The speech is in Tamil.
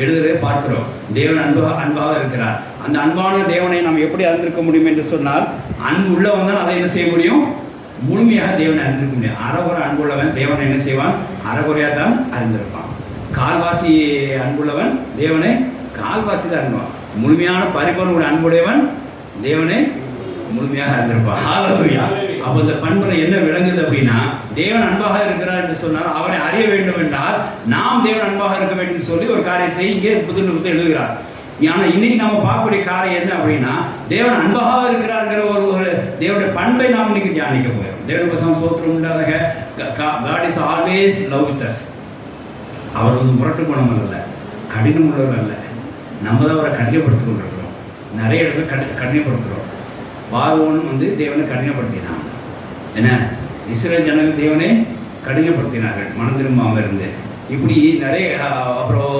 எழுதுறதை பார்க்கிறோம். தேவன் அன்பு அன்பாக இருக்கிறார். அந்த அன்பான தேவனை நாம் எப்படி அறிந்திருக்க முடியும் என்று சொன்னால் அன்பு உள்ளவன் தான் அதை என்ன செய்ய முடியும்? முழுமையாக தேவனை அறிந்திருக்க முடியும். அறகுறை அன்புள்ளவன் தேவனை என்ன செய்வான்? அறகுறையாக தான் அறிந்திருப்பான். கால்வாசி அன்புள்ளவன் தேவனை கால்வாசி தான் அன்புவான் முழுமையான பரிபூர்ண அன்புடையவன் தேவனை முழுமையாக அறிந்திருப்பான். அப்போ இந்த பண்புல என்ன விளங்குது அப்படின்னா தேவன் அன்பாக இருக்கிறார் என்று சொன்னால் அவரை அறிய வேண்டும் என்றால் நாம் தேவன் அன்பாக இருக்க வேண்டும் சொல்லி ஒரு காரியத்தை இங்கே புது நிறுவத்தை எழுதுகிறார். ஆனால் இன்னைக்கு நம்ம பார்க்கக்கூடிய காரியம் என்ன அப்படின்னா தேவன் அன்பாக இருக்கிறாருங்கிற ஒரு ஒரு தேவனுடைய பண்பை நாம் இன்னைக்கு தியானிக்க போகிறோம். தேவனுக்கு பசங்க சோத்திரம் உண்டாக God is always love with us அவர் வந்து முரட்டு குணம் அல்ல கடினம் உள்ளவர் அல்ல. நம்ம தான் அவரை கடினப்படுத்திக் கொண்டிருக்கிறோம். நிறைய இடத்துல கடி கடினப்படுத்துகிறோம் பார்வோன் வந்து தேவனை கடினப்படுத்தினான். என்ன? இஸ்ரேல் ஜனங்கள் தேவனை கடினப்படுத்தினார்கள் மனதிரும்பாமல் இருந்து இப்படி நிறைய அப்புறம்